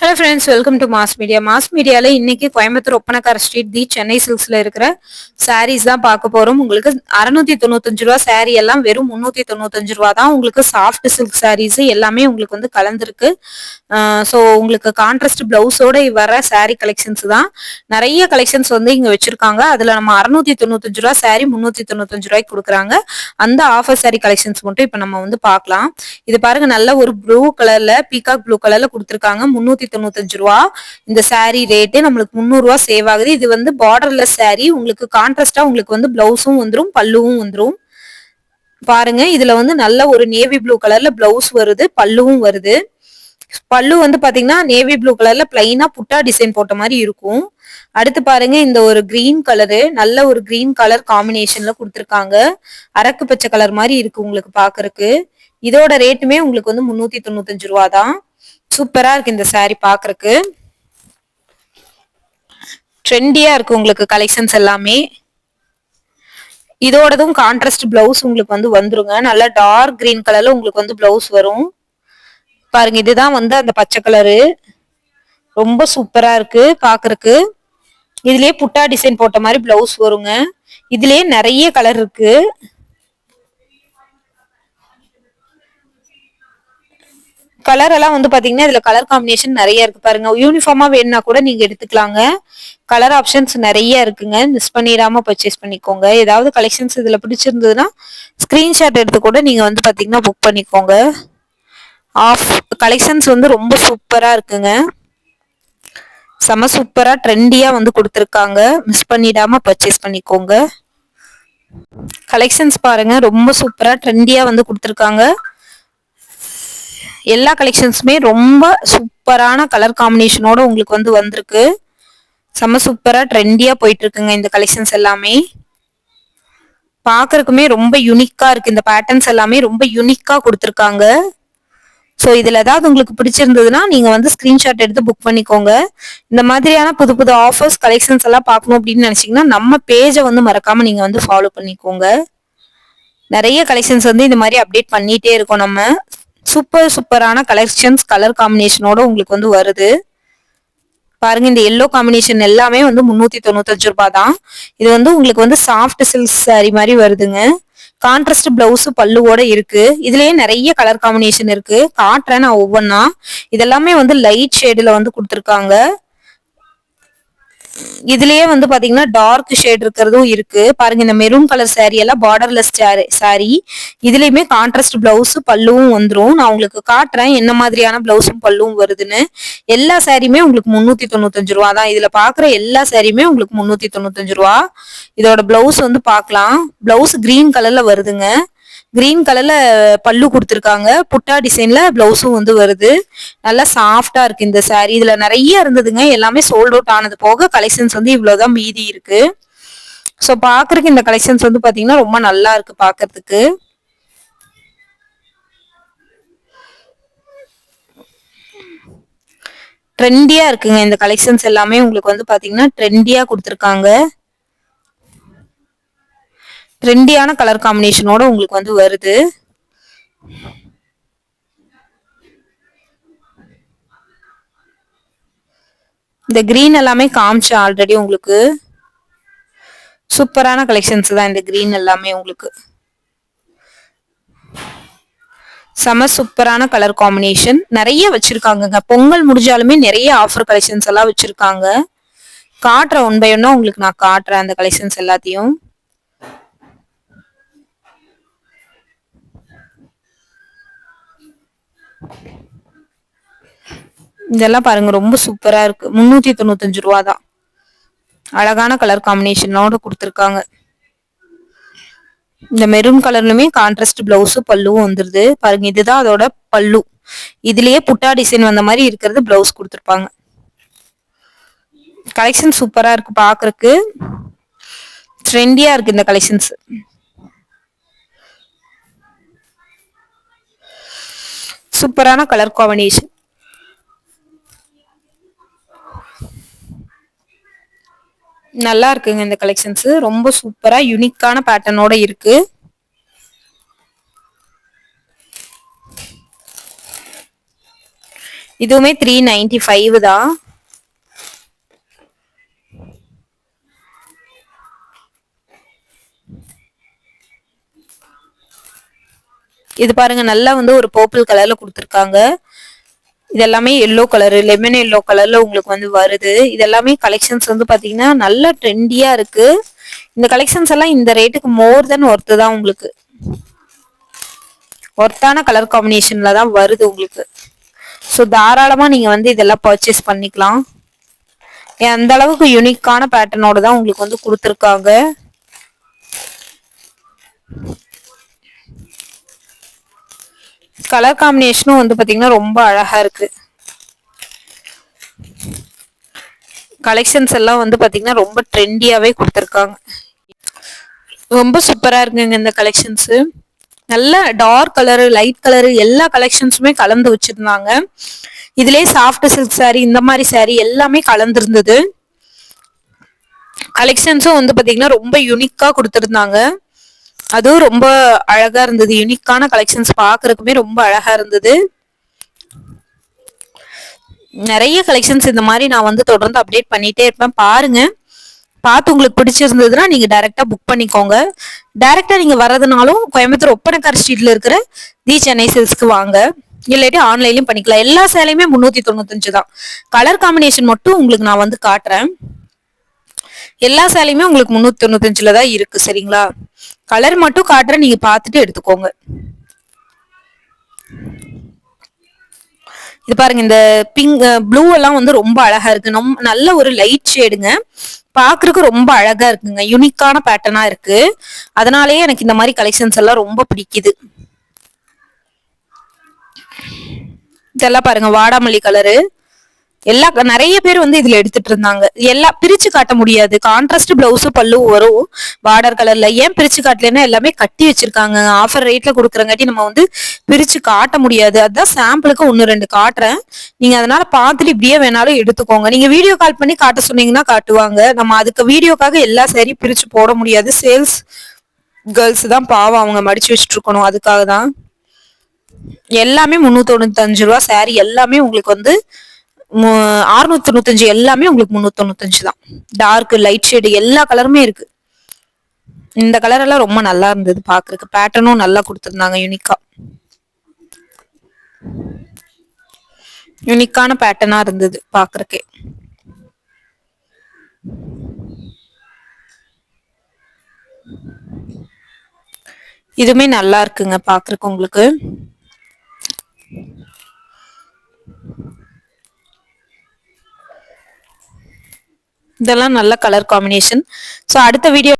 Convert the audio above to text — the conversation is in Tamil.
Hello friends welcome to mass media mass மீடியாவில் இன்னைக்கு கோயம்புத்தூர் ஒப்பனக்கார ஸ்ட்ரீட் தி சென்னை சில்க்ஸ்ல இருக்கிற சாரீஸ் தான் பார்க்க போறோம். உங்களுக்கு அறுநூத்தி தொண்ணூத்தஞ்சு ரூபா சாரீ எல்லாம் வெறும் முந்நூற்றி தொண்ணூத்தஞ்சு ரூபா தான். உங்களுக்கு சாஃப்ட் சில்க் சாரீஸ் எல்லாமே உங்களுக்கு வந்து கலந்துருக்கு. ஸோ உங்களுக்கு கான்ட்ராஸ்ட் பிளவுஸோட வர சாரீ கலெக்ஷன்ஸ் தான். நிறைய கலெக்ஷன்ஸ் வந்து இங்க வச்சிருக்காங்க. அதுல நம்ம அறுநூத்தி தொண்ணூத்தஞ்சு ரூபா சாரீ முன்னூத்தி தொண்ணூத்தஞ்சு ரூபாய்க்கு கொடுக்குறாங்க. அந்த ஆஃபர் சாரீ கலெக்ஷன்ஸ் மட்டும் இப்போ நம்ம வந்து பார்க்கலாம். இது பாருங்க நல்ல ஒரு ப்ளூ கலர்ல பீகாக் ப்ளூ கலரில் கொடுத்துருக்காங்க. முன்னூத்தி தொண்ணூத்தஞ்சு ரூபா. இந்த சாரீ ரேட்டு நம்மளுக்கு முந்நூறு ரூபா சேவ் ஆகுது. இது வந்து பார்டர்லெஸ் சாரீ உங்களுக்கு கான்ட்ராஸ்டா உங்களுக்கு வந்து பிளவுஸும் வந்துரும் பல்லுவும் வந்துரும். பாருங்க இதுல வந்து நல்ல ஒரு நேவி ப்ளூ கலர்ல பிளவுஸ் வருது பல்லுவும் வருது. பல்லு வந்து பாத்தீங்கன்னா நேவி ப்ளூ கலர்ல பிளைனா புட்டா டிசைன் போட்ட மாதிரி இருக்கும். அடுத்து பாருங்க இந்த ஒரு கிரீன் கலரு நல்ல ஒரு கிரீன் கலர் காம்பினேஷன்ல கொடுத்துருக்காங்க. அரக்கு பச்சை கலர் மாதிரி இருக்கு உங்களுக்கு பாக்குறதுக்கு. இதோட ரேட்டுமே உங்களுக்கு வந்து முன்னூத்தி தொண்ணூத்தஞ்சு ரூபா தான். சூப்பரா இருக்கு இந்த சாரி பாக்குறதுக்கு. ட்ரெண்டியா இருக்கு உங்களுக்கு கலெக்ஷன்ஸ் எல்லாமே. இதோடதும் கான்ட்ராஸ்ட் பிளவுஸ் உங்களுக்கு வந்து வந்துருங்க. நல்லா டார்க் கிரீன் கலர்ல உங்களுக்கு வந்து பிளவுஸ் வரும். பாருங்க இதுதான் வந்து அந்த பச்சை கலரு ரொம்ப சூப்பரா இருக்கு பாக்குறதுக்கு. இதுலயே புட்டா டிசைன் போட்ட மாதிரி பிளவுஸ் வருங்க. இதுலயே நிறைய கலர் இருக்கு. கலர் எல்லாம் வந்து பாத்தீங்கன்னா இதுல கலர் காம்பினேஷன் நிறைய இருக்கு பாருங்க. யூனிஃபார்மா வேணும்னா கூட நீங்க எடுத்துக்கலாங்க. கலர் ஆப்ஷன்ஸ் நிறைய இருக்குங்க. மிஸ் பண்ணிடாம பர்ச்சேஸ் பண்ணிக்கோங்க. ஏதாவது கலெக்ஷன்ஸ் இதுல பிடிச்சிருந்ததுன்னா ஸ்கிரீன்ஷாட் எடுத்து கூட நீங்க வந்து பாத்தீங்கன்னா புக் பண்ணிக்கோங்க. ஆஃப் கலெக்ஷன்ஸ் வந்து ரொம்ப சூப்பரா இருக்குங்க. செம சூப்பரா ட்ரெண்டியா வந்து கொடுத்துருக்காங்க. மிஸ் பண்ணிடாம பர்ச்சேஸ் பண்ணிக்கோங்க. கலெக்ஷன்ஸ் பாருங்க. ரொம்ப சூப்பரா ட்ரெண்டியா வந்து கொடுத்துருக்காங்க. எல்லா கலெக்ஷன்ஸுமே ரொம்ப சூப்பரான கலர் காம்பினேஷனோட உங்களுக்கு வந்து வந்திருக்கு. செம்ம சூப்பராக ட்ரெண்டியாக போயிட்டு இருக்குங்க இந்த கலெக்ஷன்ஸ் எல்லாமே. பார்க்கறக்குமே ரொம்ப யூனிக்காக இருக்கு. இந்த பேட்டர்ன்ஸ் எல்லாமே ரொம்ப யூனிக்காக கொடுத்துருக்காங்க. ஸோ இதில் ஏதாவது உங்களுக்கு பிடிச்சிருந்ததுன்னா நீங்கள் வந்து ஸ்க்ரீன்ஷாட் எடுத்து புக் பண்ணிக்கோங்க. இந்த மாதிரியான புது புது ஆஃபர்ஸ் கலெக்ஷன்ஸ் எல்லாம் பார்க்கணும் அப்படின்னு நினச்சிங்கன்னா நம்ம பேஜை வந்து மறக்காமல் நீங்கள் வந்து ஃபாலோ பண்ணிக்கோங்க. நிறைய கலெக்ஷன்ஸ் வந்து இந்த மாதிரி அப்டேட் பண்ணிகிட்டே இருக்கோம் நம்ம. சூப்பர் சூப்பரான கலெக்ஷன்ஸ் கலர் காம்பினேஷனோட உங்களுக்கு வந்து வருது. பாருங்க இந்த எல்லோ காம்பினேஷன் எல்லாமே வந்து முன்னூத்தி தொண்ணூத்தஞ்சு ரூபாய் தான் இது வந்து உங்களுக்கு வந்து சாஃப்ட் சில்க் சாரி மாதிரி வருதுங்க. கான்ட்ராஸ்ட் பிளவுஸ் பல்லுவோட இருக்கு. இதுலயே நிறைய கலர் காம்பினேஷன் இருக்கு. காட்டுறேன் நான் ஒவ்வொன்னா. இதெல்லாமே வந்து லைட் ஷேடுல வந்து கொடுத்துருக்காங்க. இதுலயே வந்து பாத்தீங்கன்னா டார்க் ஷேட் இருக்கிறதும் இருக்கு. பாருங்க இந்த மெரூன் கலர் சாரி எல்லாம் பார்டர்லெஸ் சாரி இதுலயுமே கான்ட்ராஸ்ட் பிளவுஸ் பல்லுவும் வந்துடும் நான் உங்களுக்கு காட்டுறேன் என்ன மாதிரியான பிளவுஸும் பல்லுவும் வருதுன்னு. எல்லா சாரியுமே உங்களுக்கு முன்னூத்தி தொண்ணூத்தஞ்சு ரூபா தான். இதுல பாக்குற எல்லா சாரியுமே உங்களுக்கு முன்னூத்தி தொண்ணூத்தஞ்சு ரூபா. இதோட பிளவுஸ் வந்து பாக்கலாம். பிளவுஸ் கிரீன் கலர்ல வருதுங்க. கிரீன் கலர்ல பல்லு கொடுத்துருக்காங்க. புட்டா டிசைன்ல பிளவுஸும் வந்து வருது. நல்லா சாஃப்டா இருக்கு இந்த சாரி இதுல நிறைய இருந்ததுங்க. எல்லாமே சோல்ட் அவுட் ஆனது போக கலெக்ஷன்ஸ் வந்து இவ்வளவுதான் மீதி இருக்கு. ஸோ பாக்குறதுக்கு இந்த கலெக்ஷன்ஸ் வந்து பாத்தீங்கன்னா ரொம்ப நல்லா இருக்கு பாக்குறதுக்கு. ட்ரெண்டியா இருக்குங்க. இந்த கலெக்ஷன்ஸ் எல்லாமே உங்களுக்கு வந்து பாத்தீங்கன்னா ட்ரெண்டியா கொடுத்துருக்காங்க. ட்ரெண்டியான கலர் காம்பினேஷனோட உங்களுக்கு வந்து வருது. இந்த கிரீன் எல்லாமே காமிச்சேன் ஆல்ரெடி உங்களுக்கு. சூப்பரான கலெக்ஷன்ஸ் தான் இந்த கிரீன் எல்லாமே உங்களுக்கு. செம சூப்பரான கலர் காம்பினேஷன் நிறைய வச்சிருக்காங்கங்க. பொங்கல் முடிஞ்சாலுமே நிறைய ஆஃபர் கலெக்ஷன்ஸ் எல்லாம் வச்சிருக்காங்க. காட்டுறேன் ஒன் பை ஒன்னா உங்களுக்கு நான் காட்டுறேன் அந்த கலெக்ஷன்ஸ் எல்லாத்தையும். இதெல்லாம் பாருங்க ரொம்ப சூப்பரா இருக்கு. முன்னூத்தி தொண்ணூத்தஞ்சு ரூபா தான் அழகான கலர் காம்பினேஷனோட கொடுத்துருக்காங்க. இந்த மெரூன் கலர்லுமே கான்ட்ராஸ்ட் பிளவுஸும் பல்லுவும் வந்துருது. பாருங்க இதுதான் அதோட பல்லு. இதுலயே புட்டா டிசைன் வந்த மாதிரி இருக்கிறது பிளவுஸ் கொடுத்துருப்பாங்க. கலெக்ஷன் சூப்பரா இருக்கு பாக்குறதுக்கு ட்ரெண்டியா இருக்கு இந்த கலெக்ஷன்ஸ் சூப்பரான கலர் காம்பினேஷன் நல்லா இருக்குங்க இந்த கலெக்ஷன்ஸ் ரொம்ப சூப்பரா யூனிக்கான பேட்டர்னோட இருக்கு. இதுவுமே த்ரீ நைன்டி ஃபைவ் தான். இது பாருங்க நல்லா வந்து ஒரு பர்பிள் கலர்ல கொடுத்துருக்காங்க. இதெல்லாமே எல்லோ கலரு லெமன் எல்லோ கலர்ல உங்களுக்கு வந்து வருது. இதெல்லாமே கலெக்ஷன்ஸ் வந்து பாத்தீங்கன்னா நல்ல ட்ரெண்டியா இருக்கு. இந்த கலெக்ஷன்ஸ் எல்லாம் இந்த ரேட்டுக்கு மோர் தென் ஒர்த்து தான் உங்களுக்கு. ஒர்த்தான கலர் காம்பினேஷன்ல தான் வருது உங்களுக்கு. ஸோ தாராளமா நீங்க வந்து இதெல்லாம் பர்ச்சேஸ் பண்ணிக்கலாம். அந்த அளவுக்கு யூனிக்கான பேட்டர்னோட தான் உங்களுக்கு வந்து கொடுத்துருக்காங்க. கலர் காம்பினேஷனும் வந்து பார்த்தீங்கன்னா ரொம்ப அழகாக இருக்குது கலெக்ஷன்ஸ் எல்லாம் வந்து பார்த்தீங்கன்னா ரொம்ப ட்ரெண்டியாகவே கொடுத்துருக்காங்க. ரொம்ப சூப்பராக இருக்குங்க இந்த கலெக்ஷன்ஸு நல்ல டார்க் கலரு லைட் கலரு எல்லா கலெக்ஷன்ஸுமே கலந்து வச்சுருந்தாங்க. இதுலயே சாஃப்ட் சில்க் சாரீ இந்த மாதிரி சாரீ எல்லாமே கலந்துருந்தது. கலெக்ஷன்ஸும் வந்து பார்த்தீங்கன்னா ரொம்ப யூனிக்காக கொடுத்துருந்தாங்க. அதுவும் ரொம்ப அழகா இருந்தது. யூனிக்கான கலெக்ஷன்ஸ் பாக்குறதுக்குமே ரொம்ப அழகா இருந்தது. நிறைய கலெக்ஷன்ஸ் இந்த மாதிரி நான் வந்து தொடர்ந்து அப்டேட் பண்ணிட்டே இருப்பேன். பாருங்க. பார்த்து உங்களுக்கு பிடிச்சிருந்ததுன்னா நீங்க டைரக்டா புக் பண்ணிக்கோங்க. டைரக்டா நீங்க வர்றதுனாலும் கோயம்புத்தூர் ஒப்பனக்கார் ஸ்ட்ரீட்ல இருக்கிற தி சென்னை சில்ஸ்க்கு வாங்க. இல்லாட்டி ஆன்லைன்லயும் பண்ணிக்கலாம். எல்லா சேலையுமே முன்னூத்தி தொண்ணூத்தஞ்சு தான். கலர் காம்பினேஷன் மட்டும் உங்களுக்கு நான் வந்து காட்டுறேன். எல்லா சேலையுமே உங்களுக்கு முன்னூத்தி தொண்ணூத்தஞ்சுல தான் இருக்கு சரிங்களா? கலர் மட்டும் காட்டுறேன் நீங்க பார்த்துட்டு எடுத்துக்கோங்க. இது பாருங்க இந்த பிங்க் ப்ளூ எல்லாம் வந்து ரொம்ப அழகா இருக்கு. நம் நல்ல ஒரு லைட் ஷேடுங்க பாக்குறதுக்கு ரொம்ப அழகா இருக்குங்க. யூனிக்கான பேட்டர்னா இருக்கு. அதனாலயே எனக்கு இந்த மாதிரி கலெக்ஷன்ஸ் எல்லாம் ரொம்ப பிடிக்குது. இதெல்லாம் பாருங்க வாடாமல்லி கலரு எல்லா நிறைய பேர் வந்து இதுல எடுத்துட்டு இருந்தாங்க. எல்லா பிரிச்சு காட்ட முடியாது. கான்ட்ராஸ்ட் பிளவுஸும் பல்லு வரும். பார்டர் கலர்ல ஏன் பிரிச்சு காட்டலன்னா எல்லாமே கட்டி வச்சிருக்காங்க. ஆஃபர் ரேட்ல கொடுக்குறங்காட்டி நம்ம வந்து பிரிச்சு காட்ட முடியாது. அதுதான் சாம்பிளுக்கு ஒன்னு ரெண்டு காட்டுறேன். நீங்க அதனால பார்த்துட்டு இப்படியே வேணாலும் எடுத்துக்கோங்க. நீங்க வீடியோ கால் பண்ணி காட்ட சொன்னீங்கன்னா காட்டுவாங்க. நம்ம அதுக்கு வீடியோக்காக எல்லா சரி பிரிச்சு போட முடியாது. சேல்ஸ் கேர்ள்ஸ் தான் பாவம் அவங்க மடிச்சு வச்சுட்டு இருக்கணும் அதுக்காக தான் எல்லாமே முன்னூத்தி தொண்ணூத்தஞ்சு ரூபா சாரி எல்லாமே உங்களுக்கு வந்து அறுநூத்தி தொண்ணூத்தஞ்சு எல்லாமே உங்களுக்கு முன்னூத்தி தொண்ணூத்தஞ்சு தான். டார்க் லைட் ஷேடு எல்லா கலருமே இருக்கு. இந்த கலர் எல்லாம் ரொம்ப நல்லா இருந்தது பாக்குறதுக்கு. பேட்டர்னும் நல்லா கொடுத்துருந்தாங்க யூனிக்கா யூனிக்கான பேட்டர்னா இருந்தது பாக்குறக்கே இதுமே நல்லா இருக்குங்க பாக்குறக்கு உங்களுக்கு. இதெல்லாம் நல்ல கலர் காம்பினேஷன் ஸோ அடுத்த வீடியோ